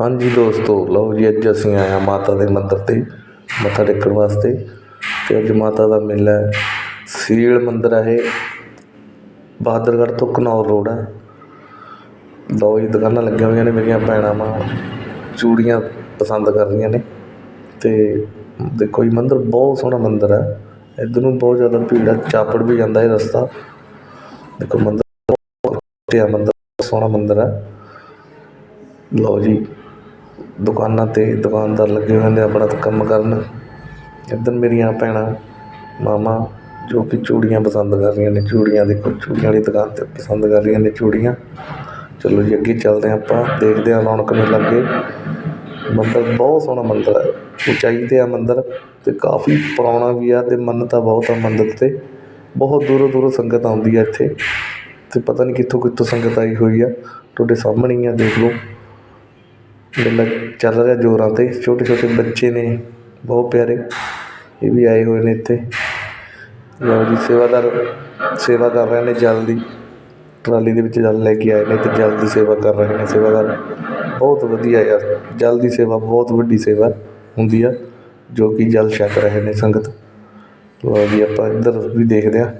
ਹਾਂਜੀ ਦੋਸਤੋ, ਲਓ ਜੀ ਅੱਜ ਅਸੀਂ ਆਏ ਹਾਂ ਮਾਤਾ ਦੇ ਮੰਦਿਰ 'ਤੇ, ਮੱਥਾ ਟੇਕਣ ਵਾਸਤੇ ਅਤੇ ਅੱਜ ਮਾਤਾ ਦਾ ਮੇਲਾ ਹੈ। ਸੀਲ ਮੰਦਿਰ ਹੈ ਇਹ। ਬਹਾਦਰਗੜ੍ਹ ਤੋਂ ਘਨੌਰ ਰੋਡ ਹੈ। ਲਓ ਜੀ, ਦੁਕਾਨਾਂ ਲੱਗੀਆਂ ਹੋਈਆਂ ਨੇ ਮੇਰੀਆਂ, ਭੈਣਾਂ ਵਾਂ ਚੂੜੀਆਂ ਪਸੰਦ ਕਰ ਰਹੀਆਂ ਨੇ। ਅਤੇ ਦੇਖੋ ਜੀ, ਮੰਦਿਰ ਬਹੁਤ ਸੋਹਣਾ ਮੰਦਿਰ ਹੈ। ਇੱਧਰ ਨੂੰ ਬਹੁਤ ਜ਼ਿਆਦਾ ਭੀੜ ਹੈ, ਚਾਪੜ ਵੀ ਜਾਂਦਾ ਇਹ ਰਸਤਾ। ਦੇਖੋ ਮੰਦਿਰ ਬਹੁਤ ਮੰਦਿਰ, ਸੋਹਣਾ ਮੰਦਿਰ ਹੈ। ਲਓ ਜੀ ਦੁਕਾਨਾਂ 'ਤੇ ਦੁਕਾਨਦਾਰ ਲੱਗੇ ਹੋਏ ਨੇ, ਆਪਣਾ ਕੰਮ ਕਰਨ। ਇੱਧਰ ਮੇਰੀਆਂ ਭੈਣਾਂ ਮਾਵਾਂ ਜੋ ਕਿ ਚੂੜੀਆਂ ਪਸੰਦ ਕਰ ਰਹੀਆਂ ਨੇ, ਚੂੜੀਆਂ ਦੇਖੋ, ਚੂੜੀਆਂ ਵਾਲੀ ਦੁਕਾਨ 'ਤੇ ਪਸੰਦ ਕਰ ਰਹੀਆਂ ਨੇ ਚੂੜੀਆਂ। ਚਲੋ ਜੀ, ਅੱਗੇ ਚੱਲਦੇ ਹਾਂ ਆਪਾਂ, ਦੇਖਦੇ ਹਾਂ ਰੌਣਕ ਮੇਲਾ ਅੱਗੇ ਮੰਦਰ ਬਹੁਤ ਸੋਹਣਾ ਮੰਦਰ ਹੈ, ਉਚਾਈ 'ਤੇ ਆ ਮੰਦਿਰ ਅਤੇ ਕਾਫੀ ਪੁਰਾਣਾ ਵੀ ਆ ਅਤੇ ਮੰਨਤਾ ਬਹੁਤ ਆ ਮੰਦਰ 'ਤੇ। ਬਹੁਤ ਦੂਰੋਂ ਦੂਰੋਂ ਸੰਗਤ ਆਉਂਦੀ ਹੈ ਇੱਥੇ ਅਤੇ ਪਤਾ ਨਹੀਂ ਕਿੱਥੋਂ ਕਿੱਥੋਂ ਸੰਗਤ ਆਈ ਹੋਈ ਆ, ਤੁਹਾਡੇ ਸਾਹਮਣੇ ਹੀ ਆ, ਦੇਖ ਲਓ। ਮੇਲਾ ਚੱਲ ਰਿਹਾ ਜ਼ੋਰਾਂ 'ਤੇ। ਛੋਟੇ ਛੋਟੇ ਬੱਚੇ ਨੇ, ਬਹੁਤ ਪਿਆਰੇ। ਇਹ ਵੀ ਆਏ ਹੋਏ ਨੇ ਇੱਥੇ। ਲਓ ਜੀ, ਸੇਵਾਦਾਰ ਸੇਵਾ ਕਰ ਰਹੇ ਨੇ ਜਲ ਦੀ ਟਰਾਲੀ ਦੇ ਵਿੱਚ ਜਲ ਲੈ ਕੇ ਆਏ ਨੇ ਅਤੇ ਜਲ ਦੀ ਸੇਵਾ ਕਰ ਰਹੇ ਨੇ ਸੇਵਾਦਾਰ। ਬਹੁਤ ਵਧੀਆ ਯਾਰ ਜਲ ਦੀ ਸੇਵਾ, ਬਹੁਤ ਵੱਡੀ ਸੇਵਾ ਹੁੰਦੀ ਆ, ਜੋ ਕਿ ਜਲ ਛਕ ਰਹੇ ਨੇ ਸੰਗਤ। ਲਓ ਜੀ, ਆਪਾਂ ਇੱਧਰ ਵੀ ਦੇਖਦੇ ਹਾਂ